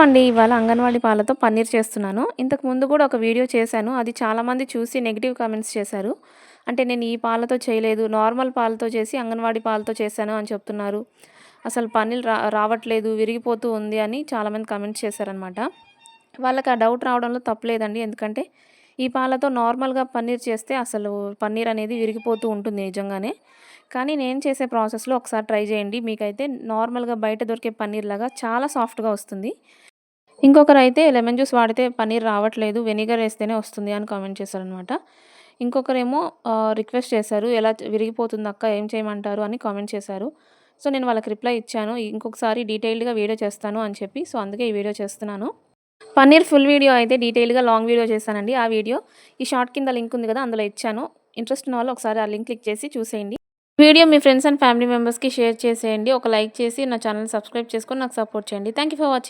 అండి ఇవాళ అంగన్వాడీ పాలతో పన్నీర్ చేస్తున్నాను. ఇంతకు ముందు కూడా ఒక వీడియో చేశాను. అది చాలామంది చూసి నెగిటివ్ కామెంట్స్ చేశారు. అంటే నేను ఈ పాలతో చేయలేదు. నార్మల్ పాలతో చేసి అంగన్వాడీ పాలతో చేశాను అని చెప్తున్నారు. అసలు పన్నీర్ రా రావట్లేదు విరిగిపోతూ ఉంది అని చాలామంది కామెంట్స్ చేశారనమాట వాళ్ళకి ఆ డౌట్ రావడంలో తప్పలేదండి ఎందుకంటే ఈ పాలతో నార్మల్గా పన్నీర్ చేస్తే అసలు పన్నీర్ అనేది విరిగిపోతూ ఉంటుంది నిజంగానే. కానీ నేను చేసే ప్రాసెస్లో ఒకసారి ట్రై చేయండి. మీకైతే నార్మల్గా బయట దొరికే పన్నీర్ లాగా చాలా సాఫ్ట్గా వస్తుంది. ఇంకొకరు అయితే లెమన్ జ్యూస్ వాడితే పన్నీర్ రావట్లేదు. వెనిగర్ వేస్తేనే వస్తుంది అని కామెంట్ చేశారనమాట ఇంకొకరేమో రిక్వెస్ట్ చేశారు ఎలా విరిగిపోతుంది అక్క? ఏం చేయమంటారు? అని కామెంట్ చేశారు. సో నేను వాళ్ళకి రిప్లై ఇచ్చాను. ఇంకొకసారి డీటెయిల్డ్గా వీడియో చేస్తాను అని చెప్పి. సో అందుకే ఈ వీడియో చేస్తున్నాను. పన్నీర్ ఫుల్ వీడియో అయితే డీటెయిల్గా లాంగ్ వీడియో చేశానండి. ఆ వీడియో ఈ షార్ట్ కింద లింక్ ఉంది కదా అందులో ఇచ్చాను. ఇంట్రెస్ట్ ఉన్న వాళ్ళు ఒకసారి ఆ లింక్ క్లిక్ చేసి చూసేయండి. వీడియో మీ ఫ్రెండ్స్ అండ్ ఫ్యామిలీ మెంబర్స్కి షేర్ చేసేయండి. ఒక లైక్ చేసి నా ఛానల్ సబ్స్క్రైబ్ చేసుకొని నాకు సపోర్ట్ చేయండి. Thank for watching